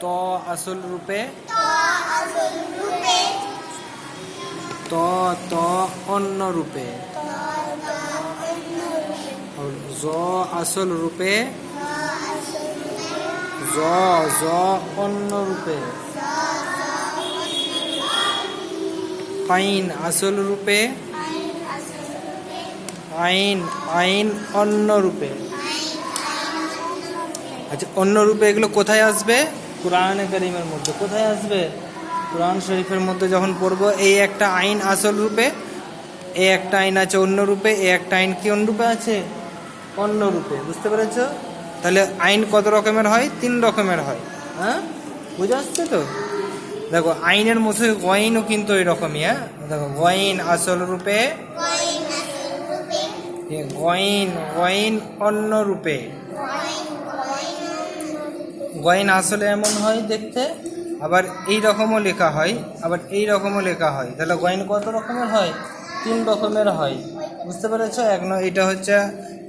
ত আসল রূপে ত ত অন্য রূপে জ আসল রূপে জ জ অন্য রূপে আইন আসল রূপে আইন আইন অন্য রূপে আচ্ছা অন্য রূপে এগুলো কোথায় আসবে? কোরআনে করিমের মধ্যে। কোথায় আসবে? কোরআন শরীফের মধ্যে যখন পড়ব এই একটা আইন আসল রূপে এই একটা আইন আছে অন্য রূপে এই একটা আইন কি অন্য রূপে আছে? অন্য রূপে বুঝতে পেরেছ? তাহলে আইন কত রকমের হয়? তিন রকমের হয়। হ্যাঁ? বুঝে আসছে তো? দেখো আইনের মধ্যে ওয়াইনও কিন্তু এরকমই হ্যাঁ? দেখো ওয়াইন আসল রূপে গয়ন গয়ন অন্য রূপে। গয়ন আসলে এমন হয় দেখতে, আবার এই রকমও লেখা হয়, আবার এই রকমও লেখা হয়। তাহলে গয়েন কত রকমের হয়? তিন রকমের হয়। বুঝতে পেরেছ? এক ন এটা হচ্ছে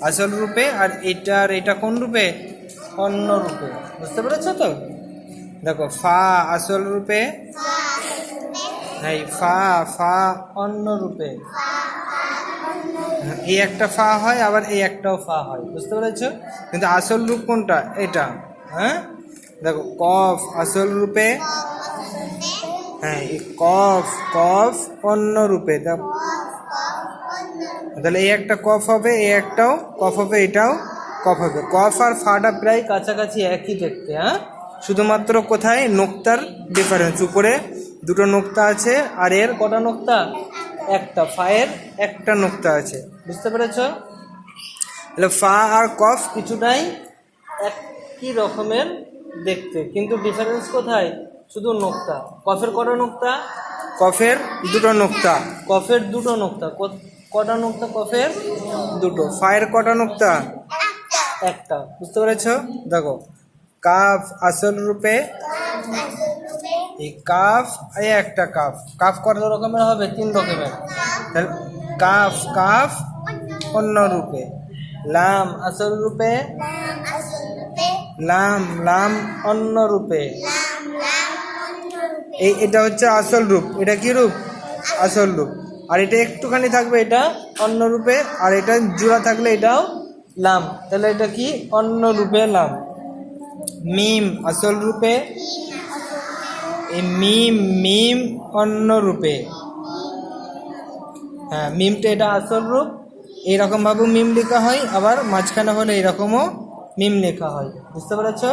আসল রূপে আর এটা আর এটা কোন রূপে? অন্য রূপে। বুঝতে পেরেছ তো? দেখো, ফা আসল রূপে ফা ফা অন্য রূপে। এই একটা ফা হয়, আবার এই একটাও ফা হয়। বুঝতে পেরেছ? কিন্তু আসল রূপ কোনটা? এটা। হ্যাঁ? দেখো, কফ, আসল রূপে হ্যাঁ কফ কফ, অন্য রূপে, তা- তাহলে এই একটা কফ হবে, এই একটাও কফ হবে, এটাও কফ হবে। কফ আর ফাটা প্রায় কাছাকাছি একই দেখতে হ্যাঁ? শুধুমাত্র কোথায়? নোক্তার ডিফারেন্স উপরে দুটো নোক্তা আছে, আর এর কটা নোক্তা? একটা, ফায়ের একটা নোক্তা আছে, বুঝতে পেরেছ? তাহলে ফা আর কফ কিছুটাই একই রকমের দেখতে কিন্তু ডিফারেন্স কোথায়? শুধু নোক্তা। কফের কটা নোক্তা? কফের দুটো নোক্তা। কফের দুটো নোক্তা। কটা নোক্তা কফের? দুটো। ফায়ের কটা নোক্তা? একটা। বুঝতে পেরেছ? দেখো কাফ আসল রূপে এই কাফ এই একটা কাফ। কাফ কত রকমের হবে? তিন রকমের। কাফ কাফ অন্য রূপে। লাম আসল রূপে? লাম লাম অন্য রূপে। এই, এটা হচ্ছে আসল রূপ। এটা কি রূপ? আসল রূপ। আর এটা একটুখানি থাকবে এটা অন্য রূপে, আর এটা জোড়া থাকলে এটাও লাম। তাহলে এটা কি? অন্য রূপে লাম। মিম, আসল রূপে। এই মিম মিম অন্য রূপে। হ্যাঁ মিমটা এটা আসল রূপ। এইরকমভাবেও মিম লেখা হয়, আবার মাঝখানে হলে এরকমও মিম লেখা হয় বুঝতে পেরেছ?